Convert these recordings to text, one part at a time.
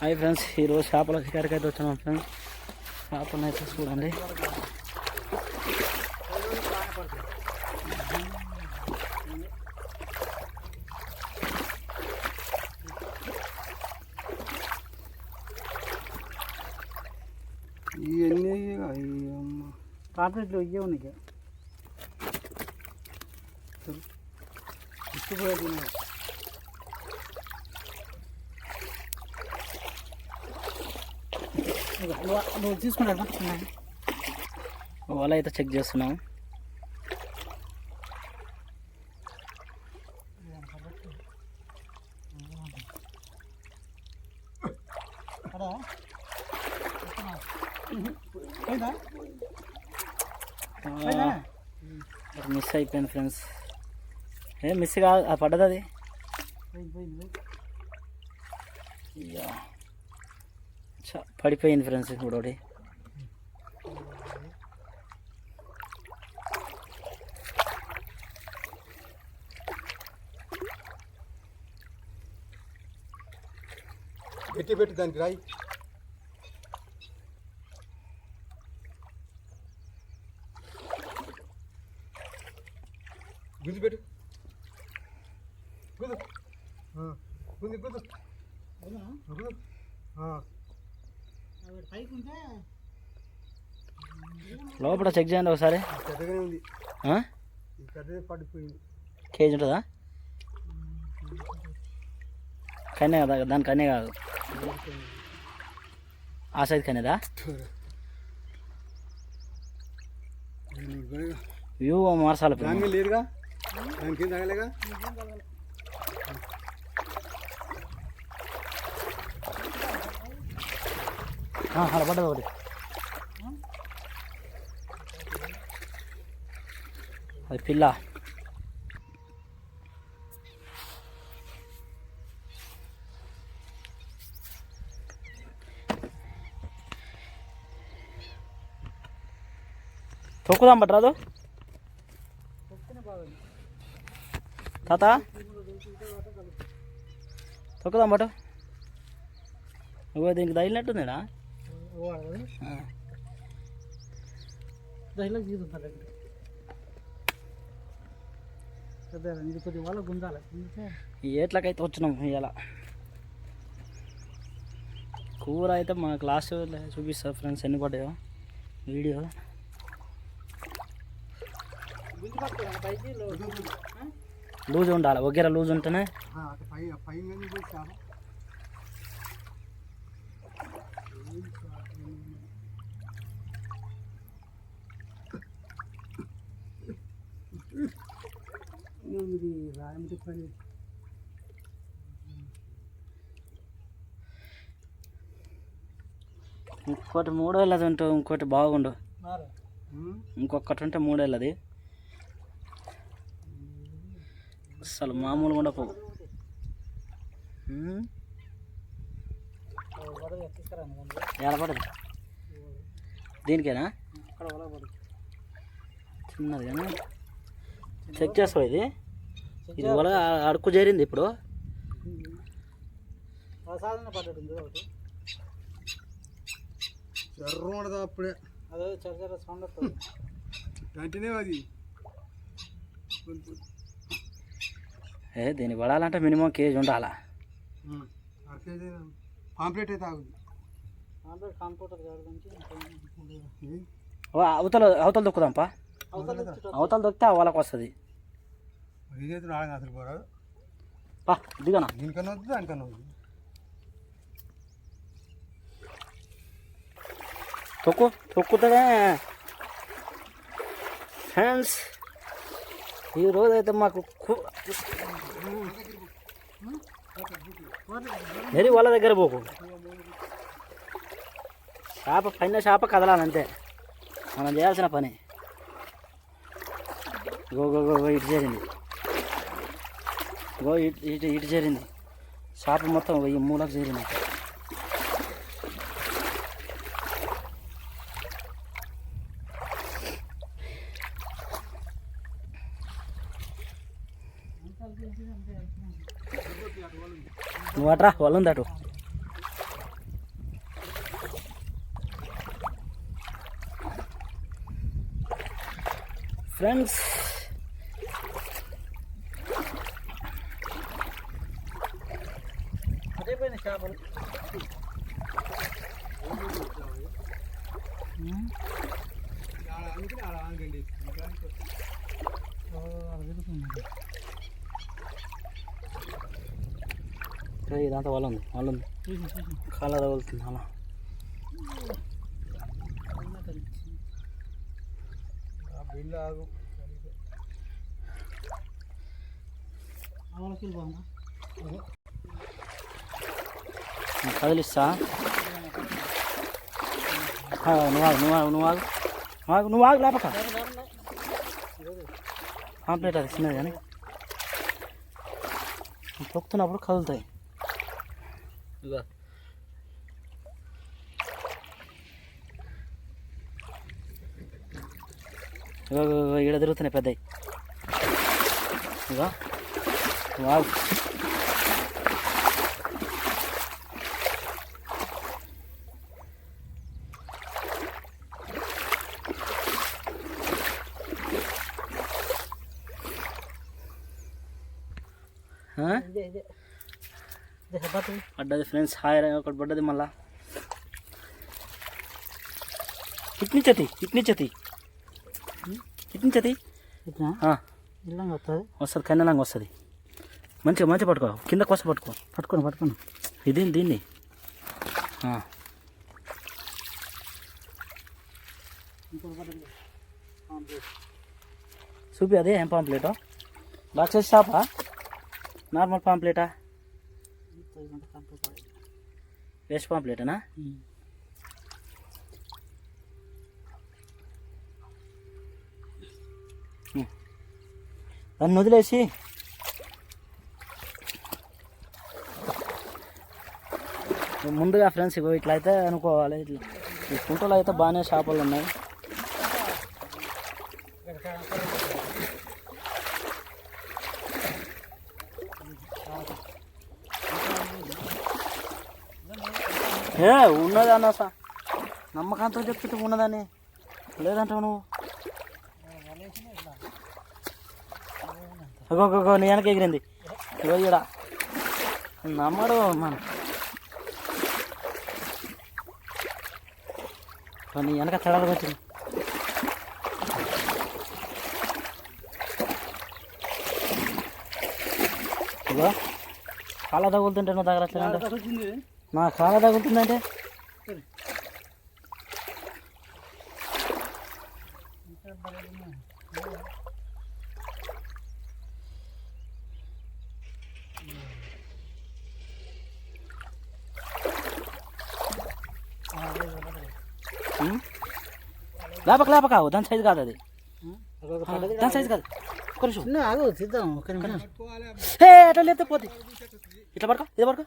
Hi friends ఈరోజు చేపల షికారికి అయితే వచ్చినాం ఫ్రెండ్స్. చేపలను అయితే చూడండి. ఇవన్నీ అమ్మ కాంట్రాక్ట్లో ఇవే ఉన్నాయి తీసుకుంటా వల అయితే చెక్ చేస్తున్నాం. మిస్ అయిపోయింది ఫ్రెండ్స్. ఏ మిస్ కాదు పడ్డది అది? పడిపోయింది ఫ్రెండ్స్ ఇప్పుడు ఒకటి. పెట్టి పెట్టి దానికి రాయి. గుంజి పెట్టు. గుదు గుంది గుదు గుదు లోపల చెక్ చేయండి ఒకసారి. పెద్దగానే ఉంది. ఆ? ఈ పెద్దదే పడిపోయింది. కేజీ ఉంటుందా? కన్నే కదా దాని కన్నే కాదు. ఆ సైజ్ కన్నేదా? వ్యూ మార్చాలి లేదుగా? దానికి ఏం తగలేగా ఆ, అలా పడ్డది ఒకటి. అది పిల్ల. తొక్కుదాం పట్టరాదు తాత. తొక్కుదాం పట్టు నువ్వు దీనికి తగిలినట్టుందేనా ఇది కొద్ది వాళ్ళ గుంజాలి గుంజితే ఈ ఏట్లకైతే వచ్చినాం ఇలా కూర అయితే మా క్లాస్ చూపిస్తారు ఫ్రెండ్స్ ఎన్ని పడ్డాయో వీడియో గుంజి పట్టుకోవాలి పైకి లూజ్ ఉండాలి ఒగ్గర లూజ్ ఉంటేనే అటు పై పై మీద పోయి చేప ఇది రాయమిటి పని ఇంకోటి మూడేళ్ళది ఉంటే ఇంకోటి బాగుండు. మారు. ఇంకొకటి ఉంటే మూడేళ్ళది. అసలు మామూలుగా ఉండకపోవు ఉమ్, వదలు ఎక్కిస్తారాను దాంట్లో ఎలా పడదు దీనికేనా చిన్నది కానీ చెక్ చేస్తావు ఇది? ఇది వల అడుక్కు చేరింది ఇప్పుడు. సాధన పడ్డట్టుంది ఒకటి ఎర్ర అప్పుడే. అదే చర్చర సౌండ్ వస్తుంది. వెంటనే అది. ఏ దీనికి పడాలంటే మినిమం కేజీ ఉండాలా? పాంప్లెట్ అయితే ఆగుది కంప్యూటర్ ఓ, అవతల అవతల దొక్కుదాంపా? అవతల దొక్కితే వాళ్ళకి వస్తుంది. అసలు పోరా. పా దిగనా? దీనికన్నా వద్దు దానికన్నా వద్దు. తొక్కు తొక్కుతుందే ఫ్రెండ్స్ ఈరోజు అయితే మాకు మరి వాళ్ళ దగ్గర పోకు. చేప పైన చేప కదలాలంతే మనం చేయాల్సిన పని. గో గో గో గో ఇటు చేరింది ఇగో ఇటు ఇటు చేరింది. షాపు మొత్తం ఈ మూలకు చేరింది. నువ్వు వాళ్ళు ఉంది అటు. ఫ్రెండ్స్ చేపలు. ఇదంతా వాళ్ళ ఉంది వాళ్ళ ఉంది. చూసి చూసి కాళ్ళ తగులుతుంది అలా. బిల్లు ఆగు బాగుందా కదిలిస్తా నువ్వు ఆగు నువ్వు ఆగు నువ్వు ఆగు నువ్వు ఆగు నువ్వు ఆగు లేపక పాంప్లెట్ అది చిన్నది కానీ తొక్కుతున్నప్పుడు కదులుతాయి ఈడ తిరుగుతున్నాయి పెద్దవి ఇగో నువ్వు ఆగు ఆ? ఇదే ఇదే ఇదే హెబ్బతు పడ్డది ఫ్రెండ్స్ హాయ్ ఒకటి పడ్డది మళ్ళా. ఇట్నిచ్చతి ఇట్నిచ్చతి ఇట్నిచ్చతి ఇట్లా ఇల్లంగా వస్తుంది వస్తుంది కన్నెలంగా వస్తుంది. మంచిగా మంచిగా పట్టుకో కింద కొస పట్టుకో. పట్టుకోండి పట్టుకోండి ఇది దీన్ని? చూపి అదే ఏం పాంప్లెటో రాక్షసి షాపా? నార్మల్ పాంప్లెటా? వేస్ట్ పాంప్లెటనా? దాన్ని వదిలేసి ముందుగా ఫ్రెండ్స్ ఇగో ఇట్లా అయితే అనుకోవాలి. ఇట్లా ఈ కుంటలో అయితే బాగానే చేపలు ఉన్నాయి. ఏ ఉన్నది అన్న సా నమ్మకంతో చెప్తుంటే ఉన్నదని లేదంటావు నువ్వు? అగో నీ వెనక ఎగిరింది. ఇగో ఈడ. నమ్మడు మన నీ వెనక తడాలకు వచ్చింది ఇగో చాలా తగులుతుంటే నువ్వు తగలట్లేదంటే. వచ్చింది నా కాళ్ళ తగులుతుందంటే? లేపక లేపక దాని సైజు కాదు అది. దాని సైజు కాదు. చిన్న ఆగు తీద్దాం ఒక నిమిషం. హే అట్లా లేపితే పోతే. ఇట్లా పడుకో ఇది పడుకో.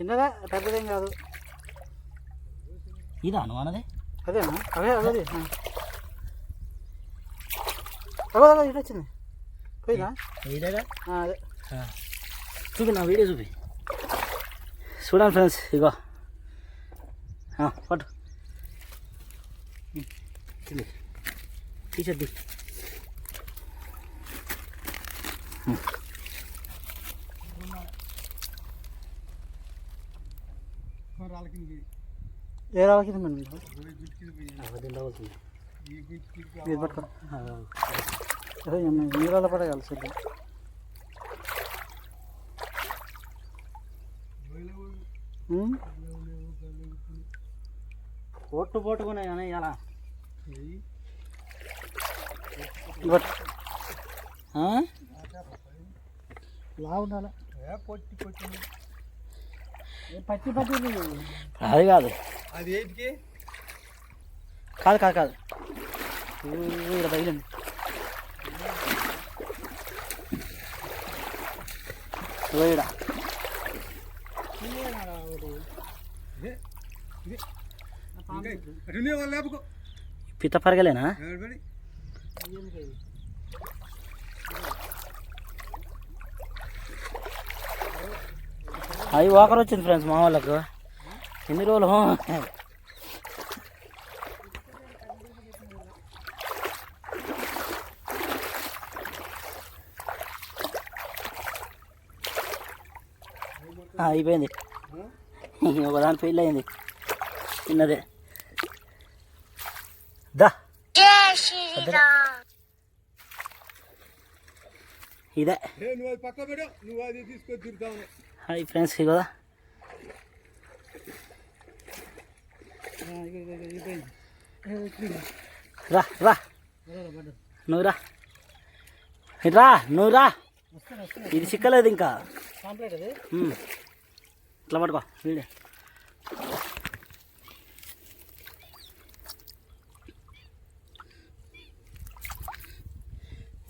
చిన్నగా పెద్దదేం కాదు. ఇదా అన్నది అదేనా? అదే అదే అగో అగో ఇటు వచ్చింది. పోయిందా? ఇదేగా? అదే. చూపి నా వీడియో చూపి. చూడండి ఫ్రెండ్స్ ఇగో. పట్టు. తీసేద్ది ఏ రావాలి కిందకి ఇది? పట్టుకో. నీళ్ళ పడ కలిసి పొట్టు పొట్టుకున్నాయి కానీ ఇలా లా ఉండాలి? ఏ పొట్టి పొట్టి. పచ్చి పచ్చి అది కాదు. అది ఏంటికి? కాదు కాదు కాదు. ఊ, ఈడ తగిలింది. ఇగో ఈడ. ఇదే ఇది. ఇంకా అటునే వాళ్ళు లేపకో. పిత్త పరగలేనా? అది వాకర్ వచ్చింది ఫ్రెండ్స్ మా వాళ్ళకు. ఎన్ని రోజులు? అయిపోయింది. ఒకదాని ఫెయిల్ అయింది. చిన్నదే దా. ఇదే. హాయ్ ఫ్రెండ్స్ కదా రా రా. నువ్వు రా. ఇటు రా నువ్వు రా. ఇది చిక్కలేదు ఇంకా. ఇట్లా పట్టుకో వీడే.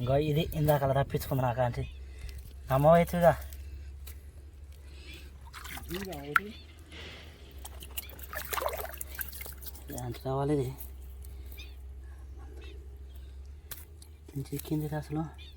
ఇంకో ఇది ఇందాక రప్పించుకుంది నాకు అంటే నమ్మవైతుగా. అంటే కావాలి ఇది. చిక్కింది అసలు?